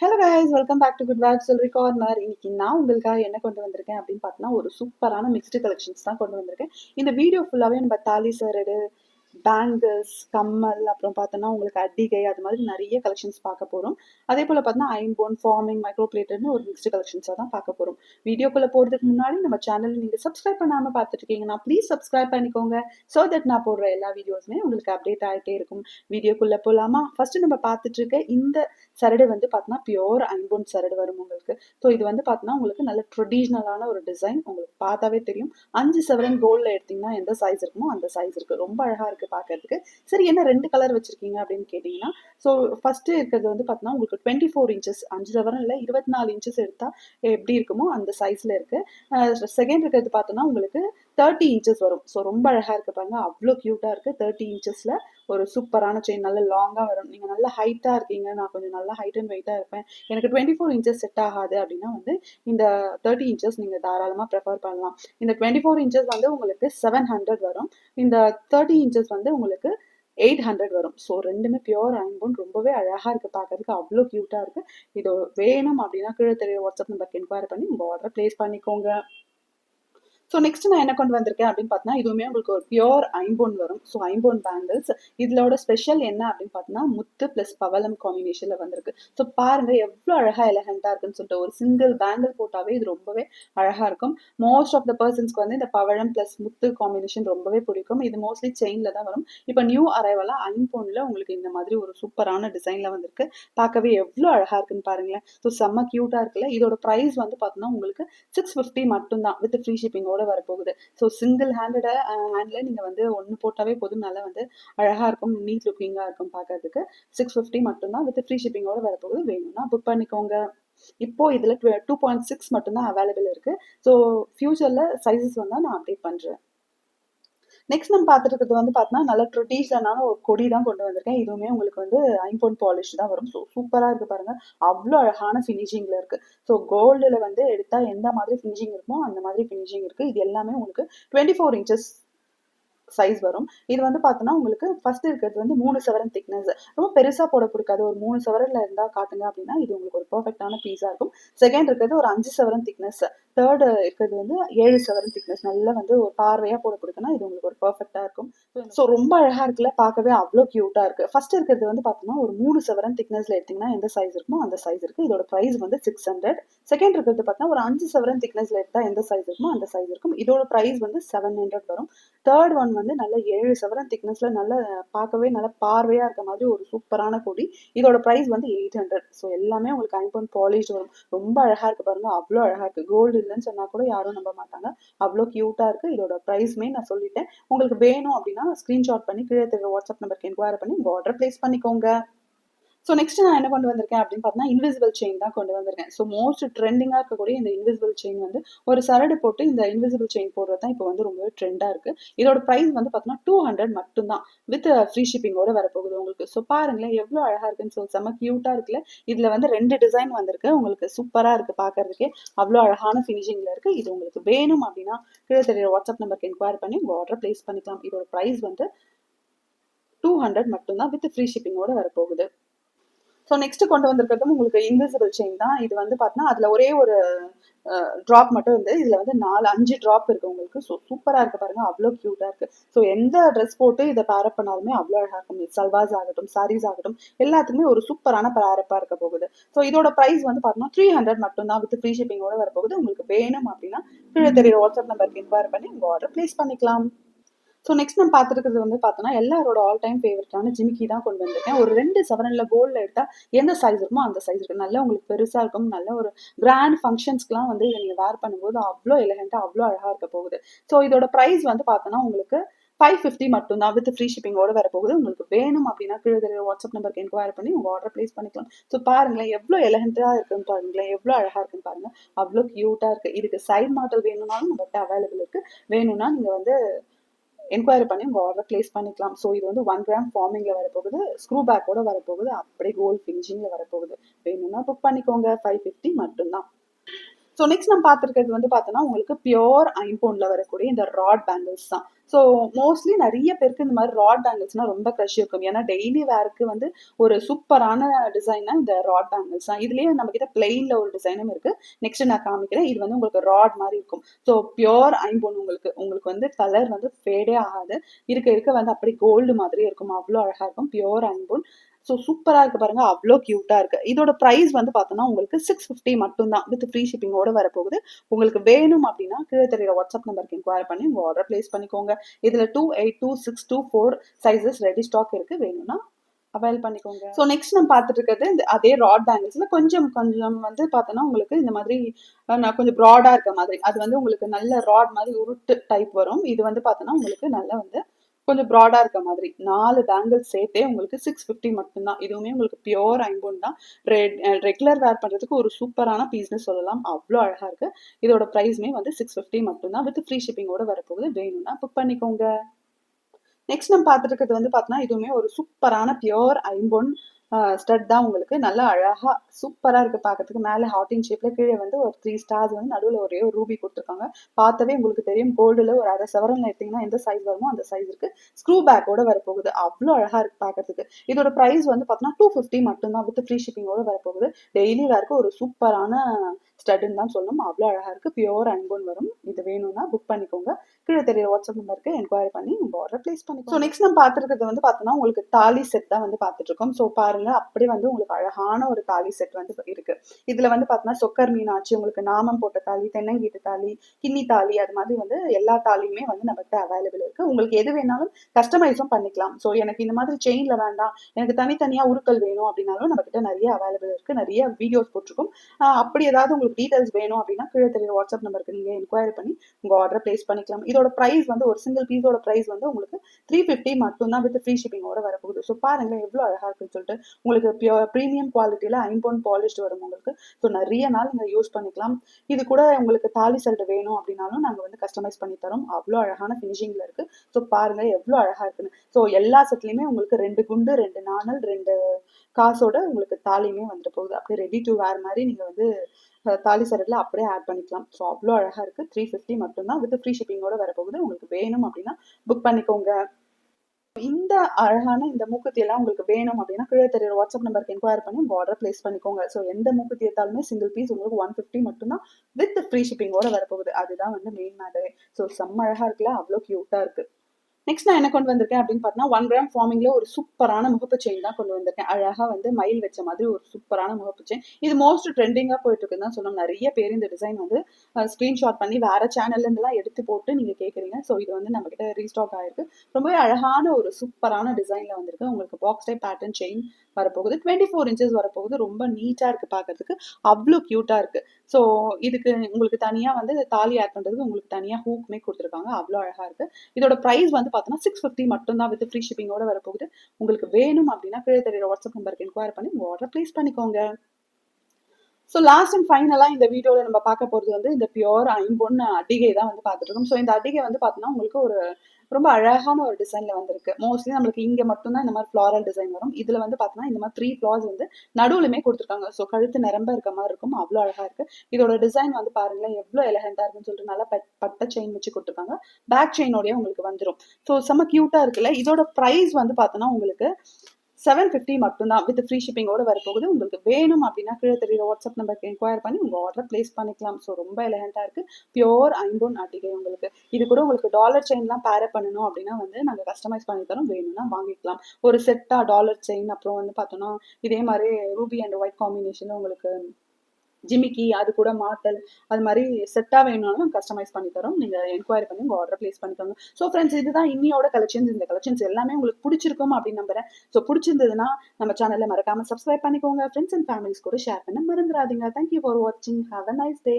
Hello guys welcome back to good vape சொல்றி corner இன்னைக்கு நான் உங்களுக்காக என்ன கொண்டு வந்திருக்கேன் அப்படின்னு பார்த்தீங்கன்னா ஒரு சூப்பரான மிக்ஸ்டு கலெக்ஷன்ஸ் தான் கொண்டு வந்திருக்கேன். இந்த வீடியோ ஃபுல்லாகவே நம்ம தாலி சரடு பேங்கிள்ஸ் கம்மல் அப்புறம் பார்த்தோன்னா உங்களுக்கு அடிகை அது மாதிரி நிறைய கலெக்ஷன்ஸ் பார்க்க போகிறோம் அதே போல் பார்த்தீங்கன்னா ஐம்போன் ஃபார்மிங் மைக்ரோப்ளேட்டர்னு ஒரு மிக்ஸ்டு கலெக்ஷன்ஸாக தான் பார்க்க போகிறோம் வீடியோக்குள்ளே போகிறதுக்கு முன்னாடி நம்ம சேனல் நீங்கள் சப்ஸ்கிரைப் பண்ணாமல் பார்த்துட்டு இருக்கீங்கன்னா ப்ளீஸ் சப்ஸ்கிரைப் பண்ணிக்கோங்க. ஸோ தட் நான் போடுற எல்லா வீடியோஸுமே உங்களுக்கு அப்டேட் ஆகிட்டே இருக்கும். வீடியோக்குள்ளே போகலாமா ஃபஸ்ட்டு நம்ம பார்த்துட்டு இருக்க இந்த சரடு வந்து பார்த்தோன்னா பியோர் ஐம்போன் சரடு வரும் உங்களுக்கு. ஸோ இது வந்து பார்த்தோன்னா உங்களுக்கு நல்ல ட்ரெடிஷ்னலான ஒரு டிசைன் உங்களுக்கு பார்த்தாவே தெரியும். அஞ்சு செவரன் கோல்டில் எடுத்தீங்கன்னா எந்த சைஸ் இருக்குமோ அந்த சைஸ் இருக்குது ரொம்ப அழகாக இருக்குது பார்க்கறதுக்கு சரி என்ன ரெண்டு கலர் வச்சுருக்கீங்க அப்படின்னு கேட்டிங்கன்னா ஸோ ஃபஸ்ட்டு இருக்கிறது வந்து பார்த்தோன்னா உங்களுக்கு டுவெண்ட்டி ஃபோர் இன்ச்சஸ் அஞ்சு செவரன் இல்லை இருபத்தி நாலு இன்ச்சஸ் எடுத்தால் எப்படி இருக்குமோ அந்த சைஸில் இருக்குது செகண்ட் இருக்கிறது பார்த்தோன்னா உங்களுக்கு தேர்ட்டி இன்ச்சஸ் வரும். ஸோ ரொம்ப அழகாக இருக்குது பாருங்க. அவ்வளோ க்யூட்டாக இருக்குது தேர்ட்டி இன்ச்சஸில் ஒரு சூப்பரான செயின் நல்ல லாங்காக வரும். நீங்கள் நல்ல ஹைட்டாக இருக்கீங்க. நான் கொஞ்சம் நல்லா ஹைட் அண்ட் வெயிட்டாக இருப்பேன். எனக்கு டுவெண்ட்டி ஃபோர் இன்ச்சஸ் செட் ஆகாது அப்படின்னா வந்து இந்த தேர்ட்டி இன்ச்சஸ் நீங்கள் தாராளமாக ப்ரிஃபர் பண்ணலாம். இந்த டுவெண்ட்டி ஃபோர் இன்ச்சஸ் வந்து உங்களுக்கு செவன் ஹண்ட்ரட் வரும். இந்த தேர்ட்டி இன்ச்சஸ் வந்து உங்களுக்கு எயிட் ஹண்ட்ரட் வரும். ஸோ ரெண்டுமே பியோர் ஐம்போன் ரொம்பவே அழகாக இருக்குது பார்க்கறதுக்கு அவ்வளோ க்யூட்டாக இருக்குது இது வேணும் அப்படின்னா கீழே தெரிய வாட்ஸ்அப் நம்பருக்கு என்கொயரி பண்ணி உங்கள் ஆர்டர் ப்ளேஸ் பண்ணிக்கோங்க. ஸோ நெக்ஸ்ட் நான் என்ன கொண்டு வந்திருக்கேன் அப்படின்னு பார்த்தீங்கன்னா இதுவுமே உங்களுக்கு ஒரு பியோர் ஐம்போன் வரும். ஸோ ஐம்போன் பேங்கிள்ஸ் இதோட ஸ்பெஷல் என்ன அப்படின்னு பார்த்தீங்கன்னா முத்து ப்ளஸ் பவளம் காம்பினேஷனில் வந்திருக்கு. ஸோ பாருங்க எவ்வளோ அழகாக எலகண்டாக இருக்குன்னு சொல்லிட்டு ஒரு சிங்கிள் பேங்கிள் போட்டாவே இது ரொம்பவே அழகாக இருக்கும். மோஸ்ட் ஆஃப் த பர்சன்ஸ்க்கு வந்து இந்த பவழம் ப்ளஸ் முத்து காம்பினேஷன் ரொம்பவே பிடிக்கும். இது மோஸ்ட்லி செயினில் தான் வரும். இப்போ நியூ அரைவலாக ஐம்போனில் உங்களுக்கு இந்த மாதிரி ஒரு சூப்பரான டிசைனில் வந்திருக்கு. பார்க்கவே எவ்வளோ அழகாக இருக்குன்னு பாருங்களேன். ஸோ செம்ம க்யூட்டாக இருக்குல்ல. இதோட ப்ரைஸ் வந்து பார்த்தீங்கன்னா உங்களுக்கு சிக்ஸ் ஃபிஃப்டி மட்டும்தான். வித் ஃப்ரீ ஷிப்பிங்கோட வரப்போகுது. ஸோ சிங்கிள் ஹேண்டட ஹேண்டில் நீங்கள் வந்து ஒன்று போட்டாவே போதும். நல்லா வந்து அழகாக இருக்கும் நீட் லுக்கிங்காக இருக்கும் பார்க்கறதுக்கு சிக்ஸ் ஃபிஃப்டி மட்டும்தான் வித் ஃப்ரீ ஷிப்பிங்கோட வரப்போகுது. வேணும்னா புக் பண்ணிக்கோங்க. இப்போ இதில் டூ பாயிண்ட் சிக்ஸ் மட்டும்தான் அவைலபிள் இருக்குது ஸோ ஃப்யூச்சரில் சைஸஸ் வந்தால் நான் அப்டேட் பண்ணுறேன் நெக்ஸ்ட் நம்ம பார்த்துருக்கிறது இருக்கிறது வந்து பார்த்தோம்னா நல்ல ட்ரெடிஷனான ஒரு கொடி தான் கொண்டு வந்திருக்கேன். இதுவுமே உங்களுக்கு வந்து ஐம்போன் பாலிஷ் தான் வரும். ஸோ சூப்பராக இருக்குது பாருங்கள் அவ்வளோ அழகான ஃபினிஷிங்கில் இருக்குது ஸோ கோல்டில் வந்து எடுத்தால் எந்த மாதிரி ஃபினிஷிங் இருக்குமோ அந்த மாதிரி ஃபினிஷிங் இருக்குது இது எல்லாமே உங்களுக்கு டுவெண்ட்டி ஃபோர் இன்ச்சஸ் சைஸ் வரும். இது வந்து பார்த்தோன்னா உங்களுக்கு ஃபர்ஸ்ட் இருக்கிறது வந்து மூணு சவரன் திக்னஸ் ரொம்ப பெருசாக போட பிடிக்காது ஒரு மூணு சவரனில் இருந்தால் காட்டுங்க அப்படின்னா இது உங்களுக்கு ஒரு பர்ஃபெக்டான பீஸாக இருக்கும். செகண்ட் இருக்கிறது ஒரு அஞ்சு சவரன் திக்னஸ் தேர்டு இருக்கிறது வந்து ஏழு சவரன் திக்னஸ் நல்லா வந்து ஒரு பார்வையாக போட பிடிக்குன்னா இது உங்களுக்கு ஒரு பர்ஃபெக்டாக இருக்கும். ஸோ ரொம்ப அழகாக இருக்குல்ல பார்க்கவே அவ்வளோ க்யூட்டாக இருக்குது ஃபர்ஸ்ட் இருக்கிறது வந்து பார்த்தோம்னா ஒரு மூணு செவரன் திக்னஸில் எடுத்திங்கன்னா எந்த சைஸ் இருக்குமோ அந்த சைஸ் இருக்குது இதோட ப்ரைஸ் வந்து சிக்ஸ் ஹண்ட்ரட் செகண்ட் இருக்கிறது பார்த்தா ஒரு அஞ்சு செவரன் திக்னஸில் எடுத்தால் எந்த சைஸ் இருக்குமோ அந்த சைஸ் இருக்கும். இதோட ப்ரைஸ் வந்து செவன் ஹண்ட்ரட் வரும். தேர்ட் ஒன் வந்து நல்ல ஏழு செவரன் திக்னஸ்ல நல்ல பார்க்கவே நல்ல பார்வையா இருக்க மாதிரி ஒரு சூப்பரான கொடி. இதோட ப்ரைஸ் வந்து எயிட் ஹண்ட்ரட் ஸோ எல்லாமே உங்களுக்கு ஐம்பன் பாலிஷ் வரும். ரொம்ப அழகா இருக்கு பாருங்க. அவ்வளோ அழகா இருக்கு. கோல்டு இல்லைன்னு சொன்னா கூட யாரும் நம்ப மாட்டாங்க. அவ்வளோ கியூட்டா இருக்கு. இதோட ப்ரைஸ்மே நான் சொல்லிட்டேன். உங்களுக்கு வேணும் அப்படின்னா ஸ்க்ரீன்ஷாட் பண்ணி கீழே தெரிய வாட்ஸ்அப் நம்பருக்கு என்கொயரி பண்ணி உங்கள் ஆர்டர் ப்ளேஸ் பண்ணிக்கோங்க. ஸோ நெக்ஸ்ட் நான் என்ன கொண்டு வந்திருக்கேன் அப்படின்னு பார்த்தீங்கன்னா இன்விசிபிள் செயின் தான் கொண்டு வந்திருக்கேன். ஸோ மோஸ்ட் ட்ரெண்டிங்காக இருக்கக்கூடிய இந்த இன்விசிபிள் செயின் வந்து ஒரு சரடு போட்டு இந்த இன்விசிபிள் செயின் போடுறது தான் இப்போ வந்து ரொம்பவே ட்ரெண்டாக இருக்கு. இதோட ப்ரைஸ் வந்து பார்த்தீங்கன்னா டூ ஹண்ட்ரட் மட்டும்தான். வித் ஃப்ரீ ஷிப்பிங்கோட வரப்போகுது உங்களுக்கு. ஸோ பாருங்களேன் எவ்வளோ அழகாக இருக்குன்னு சொல்லி செம்ம க்யூட்டாக இருக்குல்ல? இதில் வந்து ரெண்டு டிசைன் வந்திருக்கு. உங்களுக்கு சூப்பராக இருக்குது பார்க்கறதுக்கே. அவ்வளோ அழகான ஃபினிஷிங்கில் இருக்குது இது உங்களுக்கு வேணும் அப்படின்னா கீழே தெரியுற வாட்ஸ்அப் நம்பருக்கு என்கொயர் பண்ணி உங்கள் ஆர்டர் ப்ளேஸ் பண்ணிக்கலாம். இதோட ப்ரைஸ் வந்து டூ ஹண்ட்ரட் மட்டும்தான். வித் ஃப்ரீ ஷிப்பிங்கோட வரப்போகுது. ஸோ நெக்ஸ்ட் கொண்டு வந்திருக்கிறதும் உங்களுக்கு இன்விசிபிள் செயின் தான். இது வந்து பார்த்தீங்கன்னா அதில் ஒரே ஒரு ட்ராப் மட்டும் வந்து இதில் வந்து நாலு அஞ்சு ட்ராப் இருக்குது உங்களுக்கு. ஸோ சூப்பராக இருக்குது பாருங்க. அவ்வளோ க்யூட்டாக இருக்குது ஸோ எந்த ட்ரெஸ் போட்டு இதை பேரப் பண்ணாலுமே அவ்வளோ அழகாக இருக்கும். சல்வாஸ் ஆகட்டும் சாரீஸ் ஆகட்டும் எல்லாத்துக்குமே ஒரு சூப்பரான பேரப்பாக இருக்க போகுது. ஸோ இதோட ப்ரைஸ் வந்து பார்த்தீங்கன்னா த்ரீ ஹண்ட்ரட் மட்டும் தான். வித் ஃப்ரீ ஷிப்பிங்கோட வரப்போகுது. உங்களுக்கு வேணும் அப்படின்னா கீழே தெரியுற வாட்ஸ்அப் நம்பருக்கு இன்கொயர் பண்ணி உங்கள் ஆர்டர் ப்ளேஸ் பண்ணிக்கலாம். ஸோ நெக்ஸ்ட் நம்ம பார்த்துருக்கிறது வந்து பார்த்தோன்னா எல்லாரோட ஆல் டைம் ஃபேவரட்டான ஜிமிக்கி தான் கொண்டு வந்திருக்கேன். ஒரு ரெண்டு செவனில் கோல்டில் எடுத்தால் எந்த சைஸ் இருக்குமோ அந்த சைஸ் இருக்கும் நல்லா உங்களுக்கு பெருசாக இருக்கும். நல்ல ஒரு கிராண்ட் ஃபங்க்ஷன்ஸ்க்குலாம் வந்து இதை நீங்கள் வேர் பண்ணும்போது அவ்வளோ எலகெண்ட்டாக அவ்வளோ அழகாக இருக்க போகுது. ஸோ இதோட ப்ரைஸ் வந்து பார்த்தோன்னா உங்களுக்கு ஃபைவ் ஃபிஃப்டி மட்டும் தான். வித் ஃப்ரீ ஷிப்பிங்கோட வரப்போகுது உங்களுக்கு வேணும் அப்படின்னா கீழே தெரிய வாட்ஸ்அப் நம்பருக்கு என்கொயர் பண்ணி உங்கள் ஆர்டர் ப்ளேஸ் பண்ணிக்கலாம். ஸோ பாருங்களேன் எவ்வளோ எலகண்ட்டாக இருக்குன்னு பாருங்களேன். எவ்வளோ அழகாக இருக்குன்னு பாருங்கள் அவ்வளோ க்யூட்டாக இருக்குது இதுக்கு சைட் மாடல் வேணும்னாலும் நம்மகிட்ட அவைலபிள் இருக்குது வேணும்னா நீங்கள் வந்து என்கொயரி பண்ணி உங்கள் ஆர்டர் பிளேஸ் பண்ணிக்கலாம். ஸோ இது வந்து ஒன் கிராம் ஃபார்மிங்கில் வரப்போகுது ஸ்க்ரூ பேக்கோட வரப்போகுது அப்படியே கோல்ட் ஃபினிஷிங்கில் வரப்போகுது. வேணும்னா புக் பண்ணிக்கோங்க ஃபைவ் ஃபிஃப்டி மட்டும்தான். ஸோ நெக்ஸ்ட் நம்ம பார்த்துருக்கிறது வந்து பார்த்தோன்னா உங்களுக்கு பியோர் ஐம்போனில் வரக்கூடிய இந்த ராட் பேங்கிள்ஸ் தான். ஸோ மோஸ்ட்லி நிறைய பேருக்கு இந்த மாதிரி ராட் பேங்கிள்ஸ்னால் ரொம்ப க்ரஷ் இருக்கும். ஏன்னா டெய்லி வேருக்கு வந்து ஒரு சூப்பரான டிசைனா இந்த ராட் பேங்கிள்ஸ் தான் இதுலேயே நம்ம கிட்ட பிளெயினில் ஒரு டிசைனும் இருக்குது நெக்ஸ்ட் நான் காமிக்கிறேன். இது வந்து உங்களுக்கு ராட் மாதிரி இருக்கும். ஸோ பியோர் ஐம்போன் உங்களுக்கு உங்களுக்கு வந்து கலர் வந்து ஃபேடே ஆகாது. இருக்க இருக்க வந்து அப்படி கோல்டு மாதிரி இருக்கும். அவ்வளோ அழகாக இருக்கும். பியோர் ஐம்போன் ஸோ சூப்பராக இருக்கு பாருங்க. அவ்வளோ க்யூட்டாக இருக்கு. இதோட ப்ரைஸ் வந்து பார்த்தோன்னா உங்களுக்கு சிக்ஸ் ஃபிஃப்டி மட்டும் தான் வித் ஃப்ரீ ஷிப்பிங்கோட வரப்போகுது. உங்களுக்கு வேணும் அப்படின்னா கீழே தெரியுற வாட்ஸ்அப் நம்பருக்கு என்கொயரி பண்ணி உங்கள் ஆர்டர் ப்ளேஸ் பண்ணிக்கோங்க. இதில் two eight two six two four sizes ready stock இருக்கு. வேணும்னா அவைல் பண்ணிக்கோங்க. ஸோ நெக்ஸ்ட் நம்ம பார்த்துட்டு இருக்கிறது இந்த அதே ராட் பேங்கிள்ஸில் கொஞ்சம் கொஞ்சம் வந்து பார்த்தோன்னா உங்களுக்கு இந்த மாதிரி நான் கொஞ்சம் ப்ராடாக இருக்க மாதிரி. அது வந்து உங்களுக்கு நல்ல ராட் மாதிரி உருட்டு டைப் வரும். இது வந்து பார்த்தோன்னா உங்களுக்கு நல்ல வந்து கொஞ்சம் ப்ராடா இருக்க மாதிரி. நாலு பேங்கிள்ஸ் சேர்த்தே உங்களுக்கு சிக்ஸ் ஃபிஃப்டி மட்டும்தான். இதுவுமே உங்களுக்கு பியோர் ஐம்பொன் தான். ரெகுலர் வேர் பண்ணுறதுக்கு ஒரு சூப்பரான பீஸ்னு சொல்லலாம். அவ்வளோ அழகா இருக்கு. இதோட ப்ரைஸ்மே வந்து சிக்ஸ் ஃபிஃப்டி மட்டும்தான். வித் ஃப்ரீ ஷிப்பிங்கோட வரப்போகுது. வேணும்னா புக் பண்ணிக்கோங்க. நெக்ஸ்ட் நம்ம பார்த்துட்டு இருக்கிறது வந்து பார்த்தோன்னா இதுவுமே ஒரு சூப்பரான பியோர் ஐம்பொன் ஸ்டட் தான் உங்களுக்கு. நல்லா அழகாக சூப்பராக இருக்குது பார்க்கறதுக்கு மேலே ஹார்டின் ஷேப்பில் கீழே வந்து ஒரு த்ரீ ஸ்டார்ஸ் வந்து நடுவில் ஒரே ஒரு ரூபி கொடுத்துருக்காங்க. பார்த்தவே உங்களுக்கு தெரியும் கோல்டில் ஒரு அரை சவரன்ல எடுத்தீங்கன்னா எந்த சைஸ் வருமோ அந்த சைஸ் இருக்குது ஸ்க்ரூ பேக்கோட வரப்போகுது. அவ்வளோ அழகாக இருக்குது பார்க்கறதுக்கு இதோட ப்ரைஸ் வந்து பார்த்தோன்னா டூ ஃபிஃப்டி மட்டும்தான் வித் ஃப்ரீ ஷிப்பிங்கோட வரப்போகுது. டெய்லி வேர்க்கு ஒரு சூப்பரான ஸ்டட்னு தான் சொல்லணும். அவ்வளோ அழகா இருக்கு. பியோர் அன்போன் வரும். இது வேணும்னா புக் பண்ணிக்கோங்க. கீழே தெரியற வாட்ஸ்அப் நம்பருக்கு என்கொயரி பண்ணி உங்க ஆர்டர் பிளேஸ் பண்ணிக்கோ ஸோ நெக்ஸ்ட் நம்ம பார்த்துருக்கிறது வந்து பார்த்தோன்னா உங்களுக்கு தாலி செட் தான் வந்து பார்த்துட்ருக்கோம் ஸோ பாருங்க அப்படியே வந்து உங்களுக்கு அழகான ஒரு தாலி செட் வந்து இருக்கு. இதில் வந்து பார்த்தோன்னா சொக்கர் மீனாட்சி உங்களுக்கு நாமம் போட்ட தாலி தென்னங்கீட்டு தாலி கிண்ணி தாலி அது மாதிரி வந்து எல்லா தாலியுமே வந்து நம்மகிட்ட அவைலபிள் இருக்கு. உங்களுக்கு எது வேணாலும் கஸ்டமைஸும் பண்ணிக்கலாம். ஸோ எனக்கு இந்த மாதிரி செயினில் வேண்டாம். எனக்கு தனித்தனியாக உருக்கள் வேணும் அப்படின்னாலும் நம்ம கிட்ட நிறைய அவைலபிள் இருக்கு. நிறைய வீடியோஸ் போட்டிருக்கோம். அப்படி ஏதாவது உங்களுக்கு டீடைல்ஸ் வேணும் அப்படின்னா கீழே தெரியுற வாட்ஸ்அப் நம்பருக்கு நீங்க என்கொயரி பண்ணி உங்க ஆர்டர் பிளேஸ் பண்ணிக்கலாம். இதோட ப்ரைஸ் வந்து ஒரு சிங்கிள் பீஸோட ப்ரைஸ் வந்து உங்களுக்கு த்ரீ ஃபிஃப்டி மட்டும் தான் வித் ஃப்ரீ ஷிப்பிங்கோட வரப்போகுது. ஸோ பாருங்க எவ்வளோ அழகா இருக்குன்னு சொல்லிட்டு உங்களுக்கு பியூர் ப்ரீமியம் குவாலிட்டியில ஐம்பொன் பாலிஷ்டு வரும் உங்களுக்கு. ஸோ நிறைய நாள் நீங்கள் யூஸ் பண்ணிக்கலாம். இது கூட உங்களுக்கு தாலி செல்ட் வேணும் அப்படின்னாலும் நாங்கள் வந்து கஸ்டமைஸ் பண்ணி தரோம். அவ்வளோ அழகான ஃபினிஷிங்ல இருக்கு. ஸோ பாருங்க எவ்வளோ அழகா இருக்குன்னு. ஸோ எல்லா செட்லையுமே உங்களுக்கு ரெண்டு குண்டு ரெண்டு நாணல் ரெண்டு காசோட உங்களுக்கு தாலியுமே வந்துட்டு போகுது. அப்படியே ரெடி டு வேர் மாதிரி நீங்க வந்து தாலி சரட்டில் அப்படியே ஆட் பண்ணிக்கலாம். ஸோ அவ்வளோ அழகாக இருக்குது த்ரீ ஃபிஃப்டி மட்டும்தான். வித் ஃப்ரீ ஷிப்பிங்கோட வரப்போகுது. உங்களுக்கு வேணும் அப்படின்னா புக் பண்ணிக்கோங்க. இந்த அழகான இந்த மூக்குத்தி எல்லாம் உங்களுக்கு வேணும் அப்படின்னா கீழே தெரியுற வாட்ஸ்அப் நம்பருக்கு என்கொயர் பண்ணி உங்கள் ஆர்டர் பிளேஸ் பண்ணிக்கோங்க. ஸோ எந்த மூக்குத்தி எடுத்தாலுமே சிங்கிள் பீஸ் உங்களுக்கு ஒன் ஃபிஃப்டி மட்டும்தான் வித் ஃப்ரீ ஷிப்பிங்கோட வரப்போகுது. அதுதான் வந்து மெயின் மேட்டரே ஸோ செம்ம அழகாக இருக்குல்ல. அவ்வளோ க்யூட்டாக இருக்குது நெக்ஸ்ட் நான் என்ன கொண்டு வந்திருக்கேன் அப்படின்னு பார்த்தீங்கன்னா ஒன் கிராம் ஃபார்மிங்ல ஒரு சூப்பரான முகப்பு செயின் தான் கொண்டு வந்திருக்கேன். அழகா வந்து மயில் வச்ச மாதிரி ஒரு சூப்பரான முகப்பு செயின் இது மோஸ்ட் ட்ரெண்டிங்காக போயிட்டு இருக்குன்னு தான் சொல்லணும். நிறைய பேர் இந்த டிசைன் வந்து ஸ்க்ரீன்ஷாட் பண்ணி வேற சேனல்ல இருந்தெல்லாம் எடுத்து போட்டு நீங்க கேட்குறீங்க ஸோ இது வந்து நம்ம கிட்ட ரீஸ்டாக் ஆயிருக்கு. ரொம்பவே அழகான ஒரு சூப்பரான டிசைன்ல வந்திருக்கு. உங்களுக்கு பாக்ஸ் டைப் பேட்டர்ன் செயின் வரப்போகுது. டுவெண்ட்டி ஃபோர் இன்ச்சஸ் வரப்போகுது. ரொம்ப நீட்டா இருக்கு பார்க்குறதுக்கு அவ்வளோ கியூட்டா இருக்கு. ஸோ இதுக்கு உங்களுக்கு தனியா வந்து தாலி ஆட் பண்றதுக்கு உங்களுக்கு தனியா ஹூக்குமே கொடுத்துருக்காங்க. அவ்வளோ அழகா இருக்கு. இதோட ப்ரைஸ் வந்து பார்த்தோன்னா சிக்ஸ் ஃபிஃப்டி மட்டும் தான் வித் ஃப்ரீ ஷிப்பிங்கோட வரப்போகுது. உங்களுக்கு வேணும் அப்படின்னா கீழே தெரியுற வாட்ஸ்அப் நம்பருக்கு என்கொயர் பண்ணி உங்க ஆர்டர் ப்ளேஸ் பண்ணிக்கோங்க. ஸோ லாஸ்ட் அண்ட் ஃபைனலாக இந்த வீடியோவில் நம்ம பார்க்க போகிறது வந்து இந்த பியோர் ஐம்பொன் அடிகை தான் வந்து பார்த்துட்டு இருக்கோம். ஸோ இந்த அடிகை வந்து பார்த்தோன்னா உங்களுக்கு ஒரு ரொம்ப அழகான ஒரு டிசைன்ல வந்திருக்கு. மோஸ்ட்லி நம்மளுக்கு இங்க மட்டும்தான் இந்த மாதிரி ஃப்ளாரல் டிசைன் வரும். இதுல வந்து பார்த்தோன்னா இந்த மாதிரி த்ரீ ஃப்ளார்ஸ் வந்து நடுவுலுமே கொடுத்துருக்காங்க. ஸோ கழுத்து நிரம்ப இருக்க மாதிரி இருக்கும். அவ்வளோ அழகா இருக்கு. இதோட டிசைன் வந்து பாருங்களேன் எவ்வளோ எலகண்டா இருக்குன்னு சொல்லிட்டு நல்லா பட்ட செயின் வச்சு கொடுத்துருக்காங்க. பேக் செயினோடய உங்களுக்கு வந்துடும் ஸோ செம்ம கியூட்டா இருக்குல்ல? இதோட ப்ரைஸ் வந்து பார்த்தோன்னா உங்களுக்கு செவன் ஃபிஃப்டி மட்டும்தான். வித் ஃப்ரீ ஷிப்பிங்கோட வரப்போகுது. உங்களுக்கு வேணும் அப்படின்னா கீழே தெரியுற வாட்ஸ்அப் நம்பருக்கு என்கொயர் பண்ணி உங்கள் ஆர்டர் பிளேஸ் பண்ணிக்கலாம். ஸோ ரொம்ப எலகண்டாக இருக்குது பியோர் ஐம்போன் அட்டிகை உங்களுக்கு. இது கூட உங்களுக்கு டாலர் செயின்லாம் பேர பண்ணணும் அப்படின்னா வந்து நாங்கள் கஸ்டமைஸ் பண்ணி தரோம். வேணும்னா வாங்கிக்கலாம். ஒரு செட்டாக டாலர் செயின் அப்புறம் வந்து பார்த்தோன்னா இதே மாதிரி ரூபி அண்ட் ஒயிட் காம்பினேஷனில் உங்களுக்கு ஜிமிக்கி அது கூட மாட்டல் அது மாதிரி செட்டாக வேணும்னாலும் கஸ்டமைஸ் பண்ணி தரோம். நீங்கள் என்கொயரி பண்ணி உங்கள் ஆர்டர் ப்ளேஸ் பண்ணிக்கோங்க. ஸோ ஃப்ரெண்ட்ஸ் இதுதான் இன்னியோட கலெக்ஷன்ஸ் இந்த கலெக்ஷன்ஸ் எல்லாமே உங்களுக்கு பிடிச்சிருக்கும் அப்படின்னு நம்புறேன். ஸோ பிடிச்சிருந்ததுன்னா நம்ம சேனலில் மறக்காமல் சப்ஸ்கிரைப் பண்ணிக்கோங்க. ஃப்ரெண்ட்ஸ் அண்ட் ஃபேமிலிஸ் கூட ஷேர் பண்ண மறந்துடாதீங்க தேங்க்யூ ஃபார் வாட்சிங் ஹாவ் அ நைஸ் டே